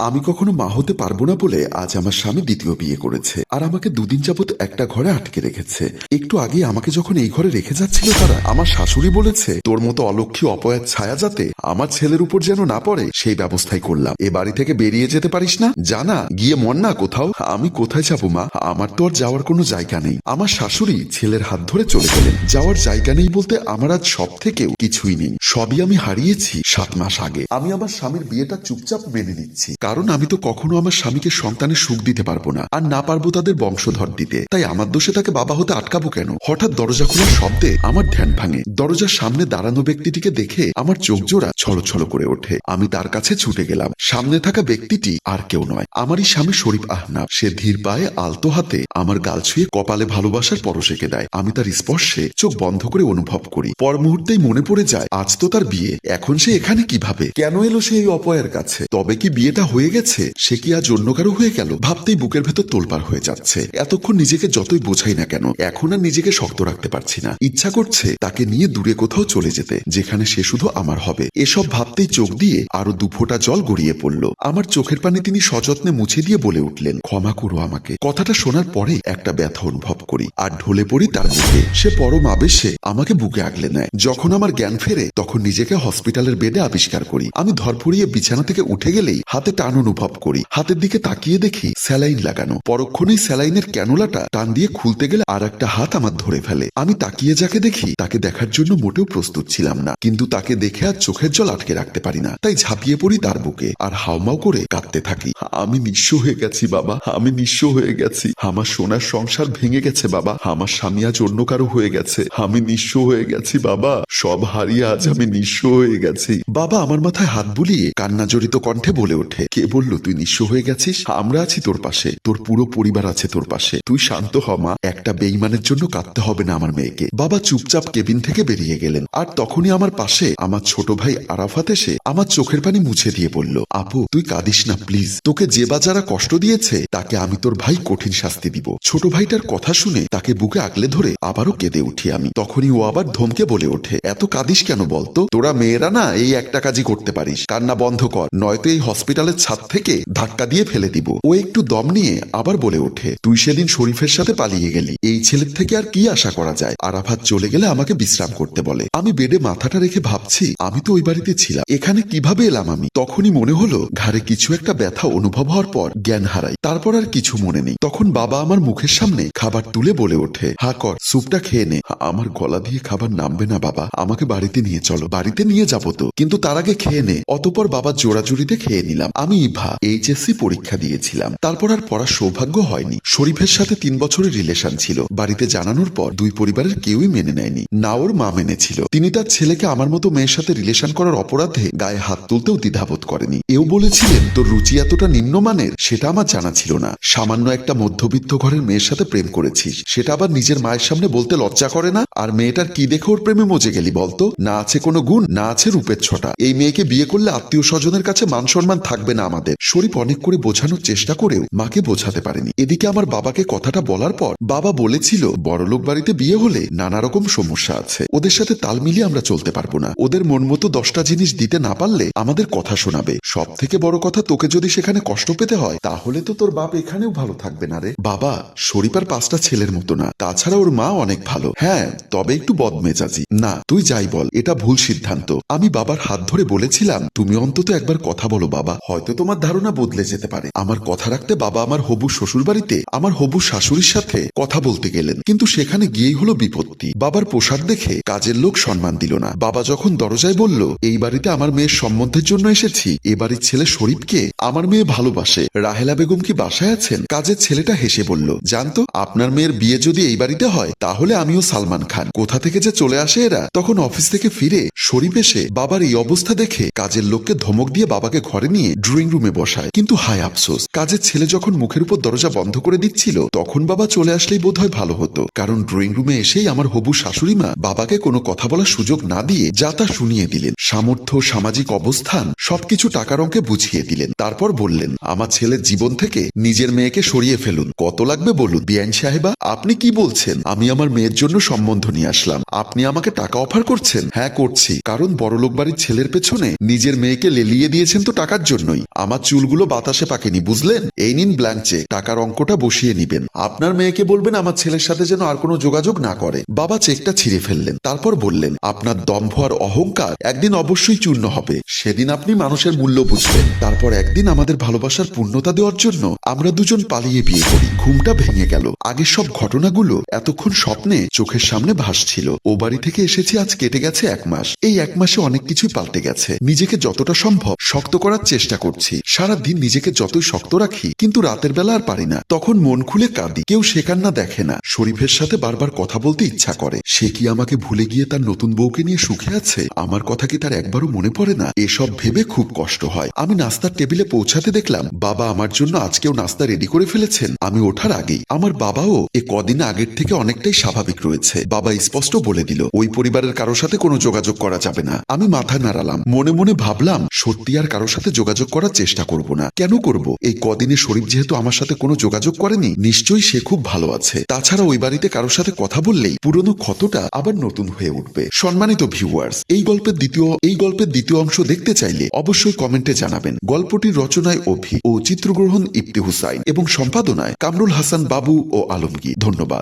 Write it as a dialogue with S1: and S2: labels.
S1: আমি কখনো মা হতে পারব না বলে আজ আমার স্বামী দ্বিতীয় বিয়ে করেছে। আর আমাকে দুদিন যাবত একটা ঘরে আটকে রেখেছে। একটু আগে আমাকে যখন এই ঘরে রেখে যাচ্ছিল তারা আমার শাশুড়ি বলেছে, তোর মতো অলক্ষী অপয়ার ছায়া যাতে আমার ছেলের উপর যেন না পড়ে, সেই ব্যবস্থাই করলাম। এ বাড়ি থেকে বেরিয়ে যেতে পারিস না? জানা গিয়ে মন না কোথাও। আমি কোথায় যাব, মা? আমার তো আর যাওয়ার কোনো জায়গা নেই। আমার শাশুড়ি ছেলের হাত ধরে চলে গেলেন। যাওয়ার জায়গা নেই বলতে আমার আজ সব থেকেও কিছুই নেই। সবই আমি হারিয়েছি সাত মাস আগে। আমি আমার স্বামীর বিয়েটা চুপচাপ মেনে নিচ্ছি। কারণ আমি তো কখনো আমার স্বামীকে সন্তানের সুখ দিতে পারব না আর না পারব তাদের বংশধর দিতে। তাই আমার দোষে তাকে বাবা হতে আটকাবো কেন? হঠাৎ দরজা খোলার শব্দে আমার ধ্যান ভাঙে। দরজার সামনে দাঁড়ানো ব্যক্তিটিকে দেখে আমার চোখ জোড়া ছলছল করে ওঠে। আমি তার কাছে ছুটে গেলাম। সামনে থাকা ব্যক্তিটি আর কেউ নয়। আমারই স্বামী শরীফ আহনাব। সে ধীর পায়ে আলতো হাতে আমার গাল ছুঁয়ে কপালে ভালোবাসার পরশ এঁকে দেয়। আমি তার স্পর্শে চোখ বন্ধ করে অনুভব করি। পর মুহূর্তেই মনে পড়ে যায়, আজ তো তার বিয়ে। এখন সে এখানে কীভাবে? কেন এলো সে এই অপয়ের কাছে? তবে কি বিয়েটা গেছে। সে কি আজ অন্য কারও হয়ে গেল? ভাবতেই বুকের ভেতর তোলপার হয়ে যাচ্ছে। এতক্ষণ নিজেকে যতই বোঝাই না কেন, এখন আর নিজেকে শক্ত রাখতে পারছি না। ইচ্ছা করছে তাকে নিয়ে দূরে কোথাও চলে যেতে, যেখানে সে শুধু আমার হবে। এসব ভাবতেই চোখ দিয়ে আরও দু ফোঁটা জল গড়িয়ে পড়ল। আমার চোখের পানি তিনি সযত্নে মুছে দিয়ে বলে উঠলেন, ক্ষমা করো আমাকে। কথাটা শোনার পরে একটা ব্যথা অনুভব করি, আর ঢলে পড়ি তার মুখে। সে পরম আবেশে আমাকে বুকে আগলে নেয়। যখন আমার জ্ঞান ফেরে, তখন নিজেকে হসপিটালের বেডে আবিষ্কার করি। আমি ধরপড়িয়ে বিছানা থেকে উঠে গেলেই হাতে টান অনুভব করি। হাতের দিকে তাকিয়ে দেখি স্যালাইন লাগানো। পরক্ষণেই স্যালাইনের ক্যানোলাটা টান দিয়ে খুলতে গেলে আর একটা হাত আমার ধরে ফেলে। আমি তাকিয়ে যাকে দেখি, তাকে দেখার জন্য মোটেও প্রস্তুত ছিলাম না। কিন্তু তাকে দেখে আর চোখের জল আটকে রাখতে পারি না। তাই ঝাঁপিয়ে পড়ি তার বুকে আর হাউমাউ করে কাঁদতে থাকি। আমি নিঃস্ব হয়ে গেছি, বাবা। আমি নিঃস্ব হয়ে গেছি। আমার সোনার সংসার ভেঙে গেছে, বাবা। আমার স্বামী আজ অন্য কারও হয়ে গেছে। আমি নিঃস্ব হয়ে গেছি, বাবা। সব হারিয়ে আজ আমি নিঃস্ব হয়ে গেছি। বাবা আমার মাথায় হাত বুলিয়ে কান্না জড়িত কণ্ঠে বলে ওঠে কে বলল, তুই নিঃস্ব হয়ে গেছিস? আমরা আছি তোর পাশে। তোর পুরো পরিবার আছে তোর পাশে। তুই শান্ত হ, মা। একটা বেইমানের জন্য কাঁদতে হবে না আমার মেয়েকে। বাবা চুপচাপ কেবিন থেকে বেরিয়ে গেলেন। আর তখনই আমার পাশে আমার ছোট ভাই আরাফাত এসে আমার চোখের পানি মুছে দিয়ে বলল, আপু, তুই কাঁদিস না, প্লিজ। তোকে যে বা যারা কষ্ট দিয়েছে, তাকে আমি তোর ভাই কঠিন শাস্তি দিব। ছোট ভাইটার কথা শুনে তাকে বুকে আগলে ধরে আবারও কেঁদে উঠি আমি। তখনই ও আবার ধমকে বলে ওঠে, এত কাঁদিস কেন বলতো? তোরা মেয়েরা না এই একটা কাজই করতে পারিস। কান্না বন্ধ কর, নয়তো এই হসপিটালের ছাদ থেকে ধাক্কা দিয়ে ফেলে দিব। ও একটু দম নিয়ে আবার বলে ওঠে, তুই সেদিন শরীফের সাথে পালিয়ে গেলি। এই ছেলের থেকে আর কি আশা করা যায়? আরাফাত চলে গেলে আমাকে বিশ্রাম করতে বলে, আমি বেডে মাথাটা রেখে ভাবছি, আমি তো ওই বাড়িতে ছিলাম। এখানে কীভাবে এলাম আমি? তখনই মনে হলো, ঘাড়ে কিছু একটা ব্যথা অনুভব হওয়ার পর জ্ঞান হারাই। তারপর আর কিছু মনে নেই। তখন বাবা আমার মুখের সামনে খাবার তুলে বলে ওঠে হা কর, স্যুপটা খেয়ে নে। আমার গলা দিয়ে খাবার নামবে না বাবা, আমাকে বাড়িতে নিয়ে চলো, বাড়িতে নিয়ে যাব তো। কিন্তু তার আগে খেয়ে নে। অতপর বাবা জোড়াজুড়িতে খেয়ে নিলাম। আমি ইভা এইচএসসি পরীক্ষা দিয়েছিলাম। তারপর আর পড়ার সৌভাগ্য হয়নি। শরীফের সাথে তিন বছরের রিলেশন ছিল। বাড়িতে জানানোর পর দুই পরিবারের কেউই মেনে নেয়নি। না ওর মা মেনেছিল। তিনি তার ছেলেকে আমার মতো মেয়ের সাথে রিলেশন করার অপরাধে গায়ে হাত তুলতেও দ্বিধাবোধ করেনি। এও বলেছিলেন, তোর রুচি এতটা নিম্নমানের, সেটা আমার জানা ছিল না। সামান্য একটা মধ্যবিত্ত ঘরের মেয়ের সাথে প্রেম করেছিস। সেটা আবার নিজের মায়ের সামনে বলতে লজ্জা করে না? আর মেয়েটার কি দেখে ওর প্রেমে মজে গেলি বলতো? না আছে কোনো গুণ, না আছে রূপের ছটা। এই মেয়েকে বিয়ে করলে আত্মীয় স্বজনের কাছে মান সম্মান থাকবে না আমাদের। শরীফ অনেক করে বোঝানোর চেষ্টা করেও মাকে বোঝাতে পারেনি। এদিকে আমার বাবাকে কথাটা বলার পর বাবা বলেছিল, বড়লোক বাড়িতে বিয়ে হলে নানা রকম সমস্যা আছে। ওদের সাথে তাল মিলিয়ে আমরা চলতে পারব না। ওদের মন মতো দশটা জিনিস দিতে না পারলে আমাদের কথা শোনাবে। সব থেকে বড় কথা, তোকে যদি সেখানে কষ্ট পেতে হয়, তাহলে তো তোর বাপ এখানেও ভালো থাকবে না রে। বাবা, শরীফ আর পাঁচটা ছেলের মতো না। তাছাড়া ওর মা অনেক ভালো। হ্যাঁ তবে একটু বদমেজাজি। না, তুই যাই বল, এটা ভুল সিদ্ধান্ত। আমি বাবার হাত ধরে বলেছিলাম, তুমি অন্তত একবার কথা বলো বাবা। হয়তো তোমার ধারণা বদলে যেতে পারে। আমার কথা রাখতে বাবা আমার হবু শ্বশুর বাড়িতে আমার হবু শাশুড়ির সাথে কথা বলতে গেলেন। কিন্তু সেখানে গিয়েই হলো বিপত্তি। বাবার পোশাক দেখে কাজের লোক সম্মান দিল না। বাবা যখন দরজায় বলল, এই বাড়িতে আমার মেয়ের সম্বন্ধের জন্য এসেছি। এ বাড়ির ছেলে শরীফকে আমার মেয়ে ভালোবাসে। রাহেলা বেগম কি বাসায় আছেন? কাজের ছেলেটা হেসে বলল, জানতো, আপনার মেয়ের বিয়ে যদি এই বাড়িতে হয়, তাহলে আমিও সালমান খান। কোথা থেকে যে চলে আসে এরা, তখন অফিস থেকে ফিরে শরীফ এসে বাবার এই অবস্থা দেখে কাজের লোককে ধমক দিয়ে বাবাকে ঘরে নিয়ে ড্রয়িং রুমে বসায়। কিন্তু হায় আফসোস, কাজের ছেলে যখন মুখের উপর দরজা বন্ধ করে দিচ্ছিল, তখন বাবা চলে আসলেই বোধহয় ভালো হতো। কারণ ড্রয়িং রুমে এসেই আমার হবু শাশুড়ি মা বাবাকে কোনো কথা বলার সুযোগ না দিয়ে যা তা শুনিয়ে দিলেন। সামর্থ্য, সামাজিক অবস্থান, সবকিছু টাকার অঙ্কে বুঝিয়ে দিলেন। তারপর বললেন, আমার ছেলের জীবন থেকে নিজের মেয়েকে সরিয়ে ফেলুন। কত লাগবে বলুন? বিয়ান সাহেবা, আপনি কি বলছেন? আমি আমার মেয়ের জন্য সম্বন্ধ নিয়ে আসলাম। আপনি আমাকে টাকা অফার করছেন? হ্যাঁ করছি। কারণ বড়লোক বাড়ির ছেলের পেছনে নিজের মেয়েকে লেলিয়ে দিয়েছেন তো টাকার জন্যই। আমার চুলগুলো বাতাসে পাকেনি, বুঝলেন? এই নিন ব্ল্যাঙ্ক চেক টাকার অঙ্কটা বসিয়ে নিবেন। আপনার মেয়েকে বলবেন আমার ছেলের সাথে যেন আর কোনো যোগাযোগ না করে। বাবা চেকটা ছিঁড়ে ফেললেন। তারপর বললেন, আপনার দম্ভ আর অহংকার একদিন অবশ্যই চূর্ণ হবে। সেদিন আপনি মানুষের মূল্য বুঝবেন। তারপর একদিন আমাদের ভালোবাসার পূর্ণতা দেওয়ার জন্য আমরা দুজন পালিয়ে বিয়ে করি। ঘুমটা ভেঙে গেল। আগের সব ঘটনাগুলো এতক্ষণ স্বপ্নে চোখের সামনে ভাসছিল। ও বাড়ি থেকে এসেছি, আজ কেটে গেছে এক মাস। এই এক মাসে অনেক কিছুই পাল্টে গেছে। নিজেকে যতটা সম্ভব শক্ত করার চেষ্টা করছি। সারা দিন নিজেকে যতই শক্ত রাখি, কিন্তু রাতের বেলা আর পারি না। তখন মন খুলে কাঁদি। কেউ শেখার না দেখে না। শরীফের সাথে বারবার কথা বলতে ইচ্ছা করে। সে কি আমাকে ভুলে গিয়ে তার নতুন বউকে নিয়ে সুখে আছে? আমার কথা কি তার একবারও মনে পড়ে না? এসব ভেবে খুব কষ্ট হয়। আমি নাস্তার টেবিলে পৌঁছাতে দেখলাম, বাবা আমার জন্য আজকেও নাস্তা রেডি করে ফেলেছেন। আমি ওঠার আগেই। আমার বাবাও এ কদিন আগের থেকে অনেকটাই স্বাভাবিক রয়েছে। বাবা স্পষ্ট বলে দিল, ওই পরিবারের কারোর সাথে কোনো যোগাযোগ করা যাবে না। আমি মাথা নাড়ালাম। মনে মনে ভাবলাম, সত্যি আর কারোর সাথে যোগাযোগ করার চেষ্টা করব না। কেন করব? এই কদিনে শরীফ যেহেতু আমার সাথে কোনো যোগাযোগ করেনি, নিশ্চয়ই সে খুব ভালো আছে। তাছাড়া ওই বাড়িতে কারোর সাথে কথা বললেই পুরনো ক্ষতটা আবার নতুন হয়ে উঠবে। সম্মানিত ভিউয়ার্স এই গল্পের দ্বিতীয়, এই গল্পের দ্বিতীয় অংশ দেখতে চাইলে অবশ্যই কমেন্টে জানাবেন। গল্পটির রচনায় অভি ও চিত্রগ্রহণ ইফতি হুসাইন এবং সম্পাদনায় কামরুল হাসান বাবু ও আলমগীর। ধন্যবাদ।